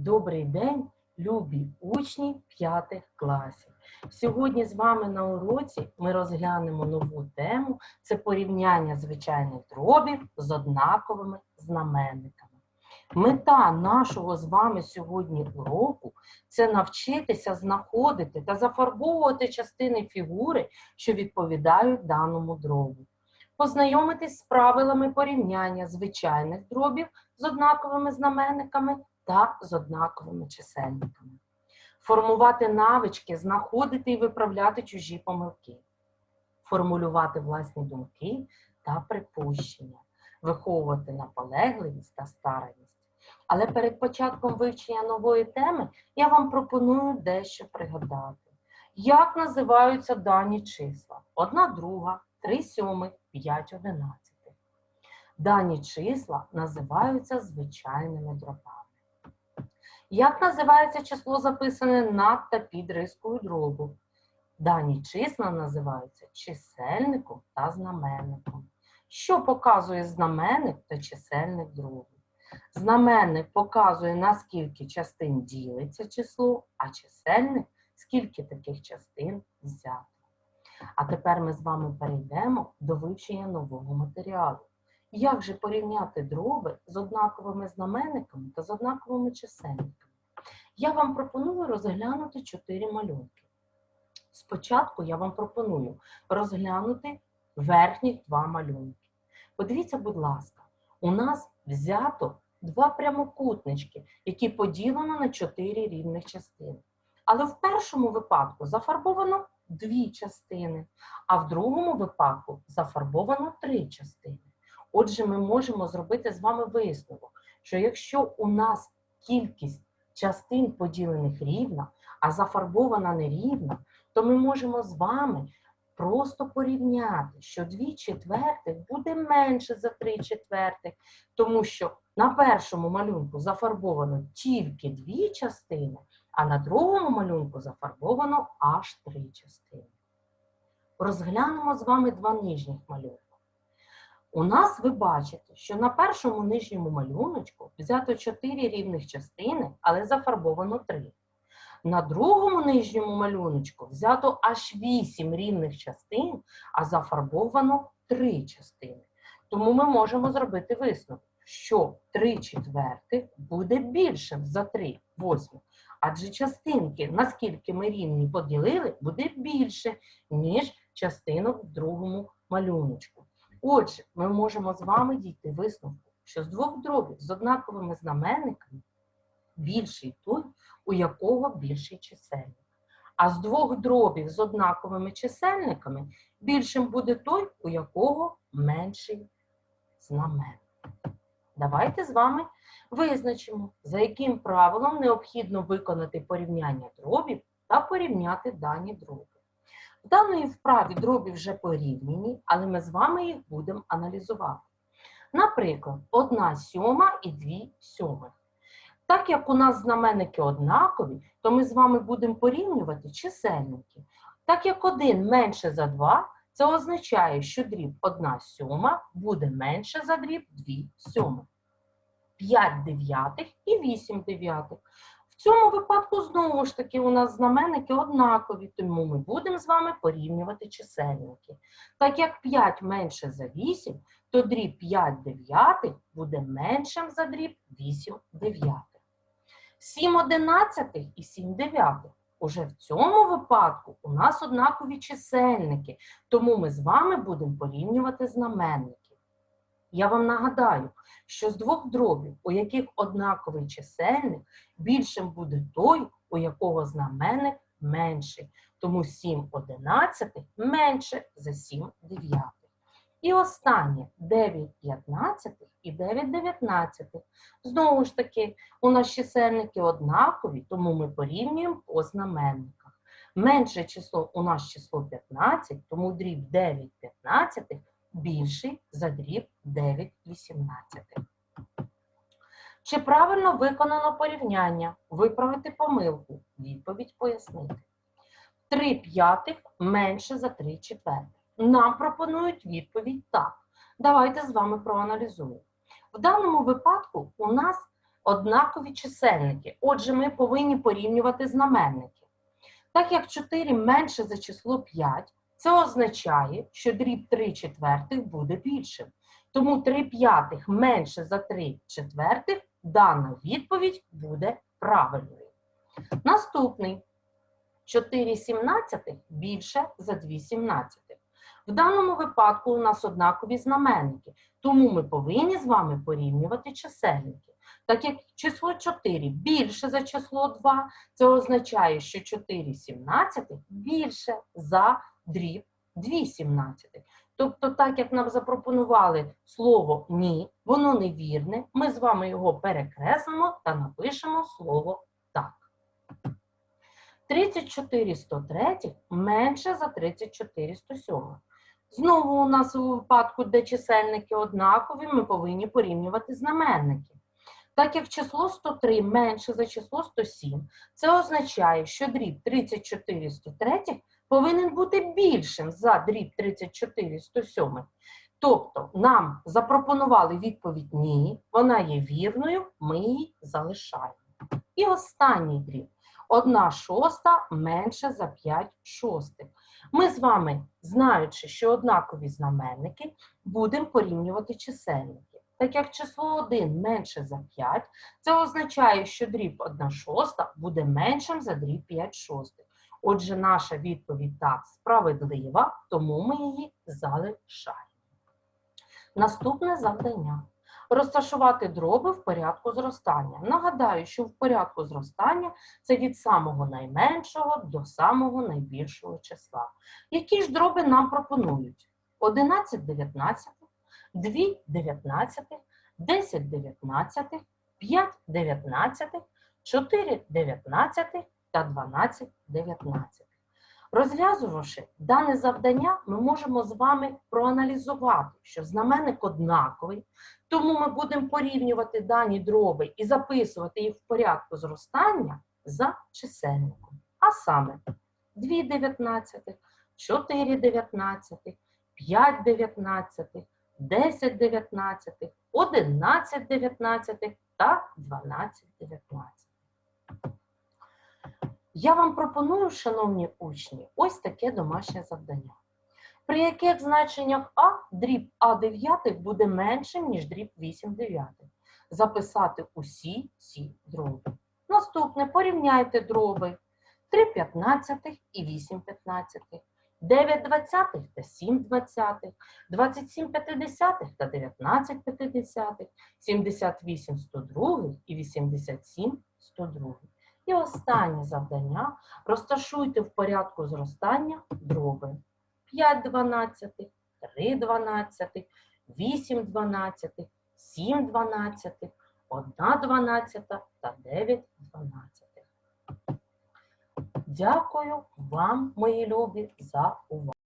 Добрий день, любі учні п'ятих класів. Сьогодні з вами на уроці ми розглянемо нову тему це порівняння звичайних дробів з однаковими знаменниками. Мета нашого з вами сьогодні уроку це навчитися знаходити та зафарбовувати частини фігури, що відповідають даному дробу. Познайомитись з правилами порівняння звичайних дробів з однаковими знаменниками та з однаковими чисельниками. Формувати навички, знаходити і виправляти чужі помилки, формулювати власні думки та припущення, виховувати наполегливість та старанність. Але перед початком вивчення нової теми я вам пропоную дещо пригадати. Як називаються дані числа? Одна друга, три сьомих, п'ять одинадцятих. Дані числа називаються звичайними дробами. Як називається число, записане над та під рискою дробу? Дані числа називаються чисельником та знаменником. Що показує знаменник та чисельник дробу? Знаменник показує, наскільки частин ділиться число, а чисельник скільки таких частин взято. А тепер ми з вами перейдемо до вивчення нового матеріалу. Як же порівняти дроби з однаковими знаменниками та з однаковими чисельниками? Я вам пропоную розглянути чотири малюнки. Спочатку я вам пропоную розглянути верхніх два малюнки. Подивіться, будь ласка, у нас взято два прямокутнички, які поділено на чотири рівних частини. Але в першому випадку зафарбовано дві частини, а в другому випадку зафарбовано три частини. Отже, ми можемо зробити з вами висновок, що якщо у нас кількість частин поділених рівна, а зафарбована нерівна, то ми можемо з вами просто порівняти, що 2 четвертих буде менше за 3 четвертих, тому що на першому малюнку зафарбовано тільки дві частини, а на другому малюнку зафарбовано аж три частини. Розглянемо з вами два нижніх малюнки. У нас ви бачите, що на першому нижньому малюночку взято 4 рівних частини, але зафарбовано 3. На другому нижньому малюночку взято аж 8 рівних частин, а зафарбовано 3 частини. Тому ми можемо зробити висновок, що 3 четвертих буде більшим за 3 восьмих. Адже частинки, наскільки ми рівні поділили, буде більше, ніж частинок в другому малюночку. Отже, ми можемо з вами дійти висновку, що з двох дробів з однаковими знаменниками більший той, у якого більший чисельник. А з двох дробів з однаковими чисельниками більшим буде той, у якого менший знаменник. Давайте з вами визначимо, за яким правилом необхідно виконати порівняння дробів та порівняти дані дроби. Даної вправі дробі вже порівняні, але ми з вами їх будемо аналізувати. Наприклад, 1 сьома і 2 сьомих. Так як у нас знаменники однакові, то ми з вами будемо порівнювати чисельники. Так як 1 менше за 2, це означає, що дріб 1 сьома буде менше за дріб 2 сьомих. 5 дев'ятих і 8 дев'ятих. В цьому випадку, знову ж таки, у нас знаменники однакові, тому ми будемо з вами порівнювати чисельники. Так як 5 менше за 8, то дріб 5 дев'ятих буде меншим за дріб 8 дев'ятих. 7 одинадцятих і 7 дев'ятих. Уже в цьому випадку у нас однакові чисельники, тому ми з вами будемо порівнювати знаменники. Я вам нагадаю, що з двох дробів, у яких однаковий чисельник, більшим буде той, у якого знаменник менший. Тому 7 одинадцятих менше за 7 дев'ятих. І останнє 9 п'ятнадцятих і 9 дев'ятнадцятих. Знову ж таки, у нас чисельники однакові, тому ми порівнюємо по знаменниках. Менше число у нас число 15, тому дріб 9 п'ятнадцятих більший за дріб 9 вісімнадцятих. Чи правильно виконано порівняння? Виправити помилку. Відповідь пояснити. 3 п'ятих менше за 3 четвертих. Нам пропонують відповідь так. Давайте з вами проаналізуємо. В даному випадку у нас однакові чисельники. Отже, ми повинні порівнювати знаменники. Так як 4 менше за число 5, це означає, що дріб 3 четвертих буде більшим. Тому 3 п'ятих менше за 3 четвертих, дана відповідь буде правильною. Наступний 4 сімнадцятих більше за 2 сімнадцятих. В даному випадку у нас однакові знаменники, тому ми повинні з вами порівнювати чисельники. Так як число 4 більше за число 2, це означає, що 4 сімнадцятих більше за дріб 2 сімнадцятих. Тобто, так як нам запропонували слово ні, воно невірне, ми з вами його перекреслимо та напишемо слово так. 34 103 менше за 34 107. Знову у нас у випадку, де чисельники однакові, ми повинні порівнювати знаменники. Так як число 103 менше за число 107, це означає, що дріб 34 103 повинен бути більшим за дріб 34 107. Тобто нам запропонували відповідь ні, вона є вірною, ми її залишаємо. І останній дріб. 1 шоста менше за 5 шостих. Ми з вами, знаючи, що однакові знаменники, будемо порівнювати чисельники. Так як число 1 менше за 5, це означає, що дріб 1 шоста буде меншим за дріб 5 шостих. Отже, наша відповідь так справедлива, тому ми її залишаємо. Наступне завдання. Розташувати дроби в порядку зростання. Нагадаю, що в порядку зростання це від самого найменшого до самого найбільшого числа. Які ж дроби нам пропонують? 11 19, 2 19, 10 19, 5 19, 4 19 та 12 19. Розв'язувавши дане завдання, ми можемо з вами проаналізувати, що знаменник однаковий, тому ми будемо порівнювати дані дроби і записувати їх в порядку зростання за чисельником. А саме 2 19, 4 19, 5 19, 10 19, 11 19 та 12 19. Я вам пропоную, шановні учні, ось таке домашнє завдання. При яких значеннях А дріб А дев'ятих буде меншим, ніж дріб 8 дев'ятих. Записати усі ці дроби. Наступне порівняйте дроби 3 п'ятнадцятих і 8 п'ятнадцятих, 9 двадцятих та 7 двадцятих, 27 п'ятидесятих та 19 п'ятидесятих, 78 102 і 87 102. І останнє завдання. Розташуйте в порядку зростання дроби. 5 дванадцятих, 3 дванадцятих, 8 дванадцятих, 7 дванадцятих, 1 дванадцята та 9 дванадцятих. Дякую вам, мої любі, за увагу.